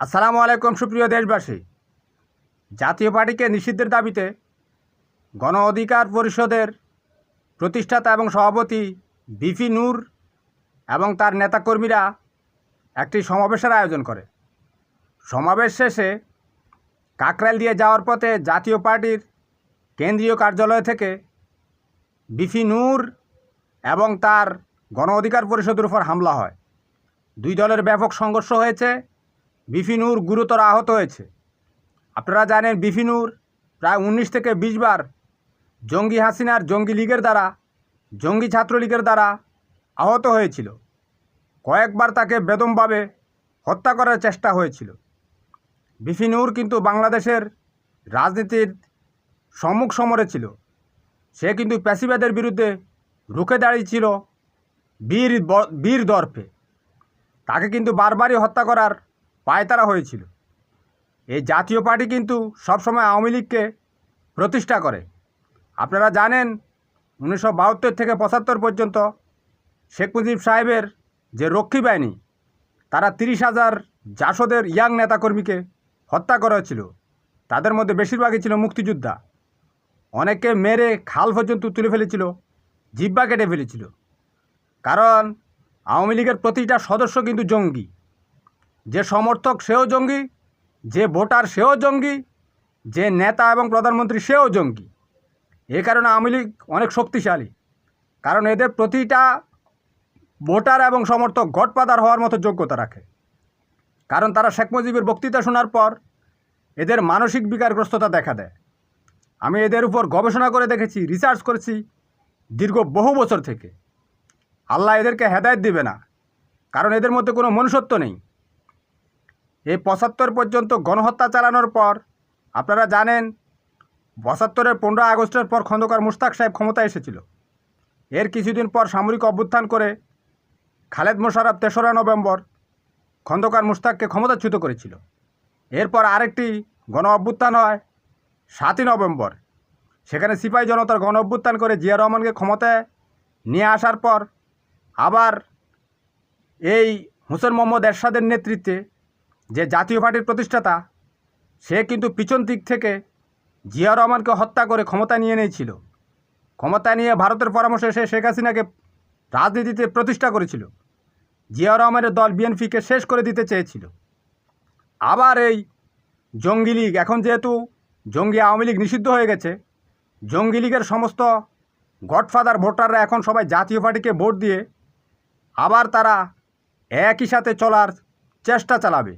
আসসালামু আলাইকুম, সুপ্রিয় দেশবাসী। জাতীয় পার্টিকে নিষিদ্ধের দাবিতে গণ অধিকার পরিষদের প্রতিষ্ঠাতা এবং সভাপতি বিপি নূর এবং তার নেতাকর্মীরা একটি সমাবেশের আয়োজন করে। সমাবেশ শেষে কাকরাইল দিয়ে যাওয়ার পথে জাতীয় পার্টির কেন্দ্রীয় কার্যালয় থেকে বিপি নূর এবং তার গণ অধিকার পরিষদের উপর হামলা হয়। দুই দলের ব্যাপক সংঘর্ষ হয়েছে। বিপিনুর গুরুতর আহত হয়েছে। আপনারা জানেন বিপিনুর প্রায় উনিশ থেকে বিশ বার জঙ্গি হাসিনার জঙ্গি লীগের দ্বারা, জঙ্গি ছাত্রলীগের দ্বারা আহত হয়েছিল। কয়েকবার তাকে বেদমভাবে হত্যা করার চেষ্টা হয়েছিল। বিপিনুর কিন্তু বাংলাদেশের রাজনীতির সম্মুখ সমরে ছিল। সে কিন্তু প্যাসিবাদের বিরুদ্ধে রুখে দাঁড়িয়েছিল বীর বীর দর্পে। তাকে কিন্তু বারবারই হত্যা করার পায়তারা হয়েছিল। এই জাতীয় পার্টি কিন্তু সবসময় আওয়ামী লীগকে প্রতিষ্ঠা করে। আপনারা জানেন, উনিশশো বাহাত্তর থেকে পঁচাত্তর পর্যন্ত শেখ মুজিব সাহেবের যে রক্ষী বাহিনী, তারা তিরিশ হাজার জাসদের ইয়াং নেতাকর্মীকে হত্যা করা ছিল তাদের মধ্যে বেশিরভাগই ছিল মুক্তিযোদ্ধা। অনেকে মেরে খাল পর্যন্ত তুলে ফেলেছিল, জিব্বা কেটে ফেলেছিল। কারণ, আওয়ামী লীগের প্রতিটা সদস্য কিন্তু জঙ্গি। যে সমর্থক সেও জঙ্গি, যে ভোটার সেও জঙ্গি, যে নেতা এবং প্রধানমন্ত্রী সেও জঙ্গি। এ কারণে আওয়ামী লীগ অনেক শক্তিশালী। কারণ এদের প্রতিটা ভোটার এবং সমর্থক গডপাদার হওয়ার মতো যোগ্যতা রাখে। কারণ তারা শেখ মুজিবের বক্তৃতা শোনার পর এদের মানসিক বিকারগ্রস্ততা দেখা দেয়। আমি এদের উপর গবেষণা করে দেখেছি রিসার্চ করেছি দীর্ঘ বহু বছর থেকে। আল্লাহ এদেরকে হেদায়ত দিবে না। কারণ এদের মধ্যে কোনো মনুষ্যত্ব নেই। এই পঁচাত্তর পর্যন্ত গণহত্যা চালানোর পর, আপনারা জানেন, পঁচাত্তরের পনেরো আগস্টের পর খন্দকার মুশতাক সাহেব ক্ষমতায় এসেছিল। এর কিছুদিন পর সামরিক অভ্যুত্থান করে খালেদ মোশারফ তেসরা নভেম্বর খন্দকার মুশতাককে ক্ষমতাচ্যুত করেছিল। এরপর আরেকটি গণ অভ্যুত্থান হয়, সাতই নভেম্বর। সেখানে সিপাহী জনতার গণ অভ্যুত্থান করে জিয়া রহমানকে ক্ষমতায় নিয়ে আসার পর আবার এই হোসেন মোহাম্মদ এরশাদের নেতৃত্বে যে জাতীয় পার্টির প্রতিষ্ঠাতা, সে কিন্তু পিছন দিক থেকে জিয়া রহমানকে হত্যা করে ক্ষমতা নিয়ে নিয়েছিল ক্ষমতা নিয়ে ভারতের পরামর্শে সে শেখ হাসিনাকে রাজনীতিতে প্রতিষ্ঠা করেছিল। জিয়া রহমানের দল বিএনপিকে শেষ করে দিতে চেয়েছিল। আবার এই জঙ্গি লীগ, এখন যেহেতু জঙ্গি আওয়ামী লীগ নিষিদ্ধ হয়ে গেছে, জঙ্গি লীগের সমস্ত গডফাদার ভোটাররা এখন সবাই জাতীয় পার্টিকে ভোট দিয়ে আবার তারা একই সাথে চলার চেষ্টা চালাবে।